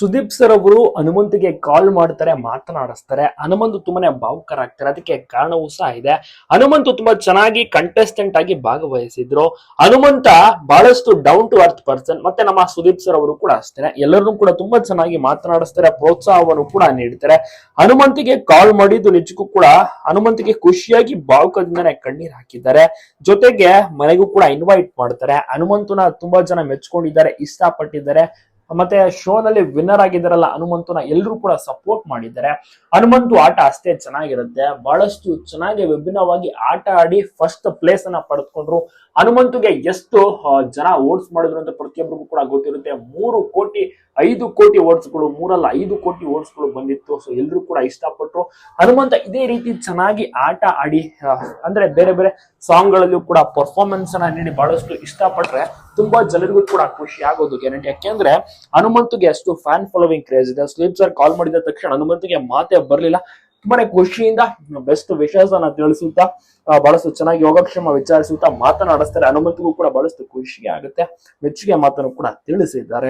Sudeep sir ಅವರು ಹನುಮಂತಿಗೆ ಕಾಲ್ ಮಾಡ್ತಾರೆ, ಮಾತನಾಡಿಸ್ತಾರೆ. ಹನುಮಂತು ತುಂಬಾನೇ ಭಾವುಕರಾಗ್ತಾರೆ ಅದಕ್ಕೆ ಕಾರಣವೂ ಸಹ ಇದೆ. ಹನುಮಂತು ತುಂಬಾ ಚೆನ್ನಾಗಿ ಕಂಟೆಸ್ಟೆಂಟ್ ಆಗಿ ಭಾಗವಹಿಸಿದ್ರು. ಹನುಮಂತ ಬಹಳಷ್ಟು ಡೌನ್ ಟು ಅರ್ತ್ ಪರ್ಸನ್ ಮತ್ತೆ ನಮ್ಮ ಸುದೀಪ್ ಸರ್ ಅವರು ಕೂಡ ಅಷ್ಟೇ ಎಲ್ಲರನ್ನೂ ಕೂಡ ತುಂಬಾ ಚೆನ್ನಾಗಿ ಮಾತನಾಡಿಸ್ತಾರೆ, ಪ್ರೋತ್ಸಾಹವನ್ನು ಕೂಡ ನೀಡ್ತಾರೆ. ಹನುಮಂತಿಗೆ ಕಾಲ್ ಮಾಡಿದ್ದು ನಿಜಕ್ಕೂ ಕೂಡ ಹನುಮಂತಿಗೆ ಖುಷಿಯಾಗಿ ಭಾವುಕದಿಂದನೇ ಕಣ್ಣೀರ್ ಹಾಕಿದ್ದಾರೆ. ಜೊತೆಗೆ ಮನೆಗೂ ಕೂಡ ಇನ್ವೈಟ್ ಮಾಡ್ತಾರೆ. ಹನುಮಂತನ ತುಂಬಾ ಜನ ಮೆಚ್ಕೊಂಡಿದ್ದಾರೆ, ಇಷ್ಟಪಟ್ಟಿದ್ದಾರೆ. ಮತ್ತೆ ಶೋ ನಲ್ಲಿ ವಿನ್ನರ್ ಆಗಿದ್ದಾರಲ್ಲ ಹನುಮಂತನ ಎಲ್ಲರೂ ಕೂಡ ಸಪೋರ್ಟ್ ಮಾಡಿದ್ದಾರೆ. ಹನುಮಂತು ಆಟ ಅಷ್ಟೇ ಚೆನ್ನಾಗಿರುತ್ತೆ. ಬಹಳಷ್ಟು ಚೆನ್ನಾಗಿ ವಿಭಿನ್ನವಾಗಿ ಆಟ ಆಡಿ ಫಸ್ಟ್ ಪ್ಲೇಸ್ ಅನ್ನ ಪಡೆದುಕೊಂಡ್ರು. ಹನುಮಂತುಗೆ ಎಷ್ಟು ಜನ ಓಟ್ಸ್ ಮಾಡಿದ್ರು ಅಂತ ಪ್ರತಿಯೊಬ್ಬರಿಗೂ ಕೂಡ ಗೊತ್ತಿರುತ್ತೆ. ಮೂರು ಕೋಟಿ, ಐದು ಕೋಟಿ ಓಟ್ಸ್ಗಳು ಮೂರಲ್ಲ, ಐದು ಕೋಟಿ ಓಟ್ಸ್ಗಳು ಬಂದಿತ್ತು. ಸೊ ಎಲ್ಲರೂ ಕೂಡ ಇಷ್ಟಪಟ್ಟರು ಹನುಮಂತ ಇದೇ ರೀತಿ ಚೆನ್ನಾಗಿ ಆಟ ಆಡಿ ಅಂದ್ರೆ ಬೇರೆ ಬೇರೆ ಸಾಂಗ್ ಗಳಲ್ಲೂ ಕೂಡ ಪರ್ಫಾರ್ಮೆನ್ಸ್ ಅನ್ನ ನೀಡಿ ಬಹಳಷ್ಟು ಇಷ್ಟಪಟ್ರೆ ತುಂಬಾ ಜನರಿಗೂ ಕೂಡ ಖುಷಿ ಆಗೋದು ಗ್ಯಾರಂಟಿ ಯಾಕೆಂದ್ರೆ ಹನುಮಂತ್ಗೆ ಅಷ್ಟು ಫ್ಯಾನ್ ಫಾಲೋವಿಂಗ್ ಕ್ರೇಜ್ ಇದೆ. ಸ್ಲೀಪ್ ಸರ್ ಕಾಲ್ ಮಾಡಿದ ತಕ್ಷಣ ಹನುಮಂತಿಗೆ ಮಾತೇ ಬರ್ಲಿಲ್ಲ. ತುಂಬಾನೇ ಖುಷಿಯಿಂದ ಬೆಸ್ಟ್ ವಿಷಯಸ್ ಅನ್ನ ತಿಳಿಸುತ್ತಾ ಬಹಳಷ್ಟು ಚೆನ್ನಾಗಿ ಯೋಗಕ್ಷೇಮ ವಿಚಾರಿಸುತ್ತಾ ಮಾತನಾಡಿಸ್ತಾರೆ. ಹನುಮಂತಗೂ ಕೂಡ ಬಹಳಷ್ಟು ಖುಷಿ ಆಗುತ್ತೆ. ಮೆಚ್ಚುಗೆ ಮಾತನ್ನು ಕೂಡ ತಿಳಿಸಿದ್ದಾರೆ.